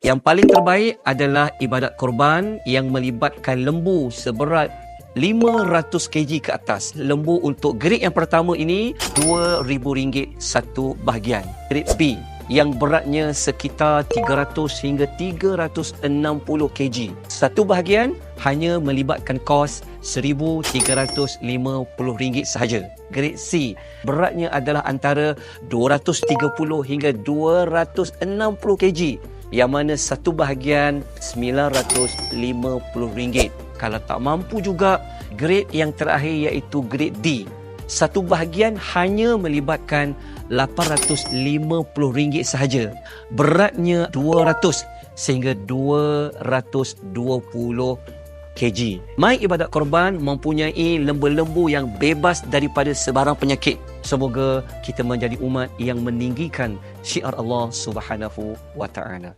Yang paling terbaik adalah ibadat korban yang melibatkan lembu seberat 500 kg ke atas. Lembu untuk grade yang pertama ini RM2,000 satu bahagian. Grade B yang beratnya sekitar 300 hingga 360 kg. Satu bahagian hanya melibatkan kos RM1,350 sahaja. Grade C beratnya adalah antara 230 hingga 260 kg yang mana satu bahagian RM950. Kalau tak mampu juga, grade yang terakhir iaitu grade D. Satu bahagian hanya melibatkan RM850 sahaja. Beratnya 200 sehingga 220 kg. Mai Ibadat Korban mempunyai lembu-lembu yang bebas daripada sebarang penyakit. Semoga kita menjadi umat yang meninggikan syiar Allah Subhanahu wa taala.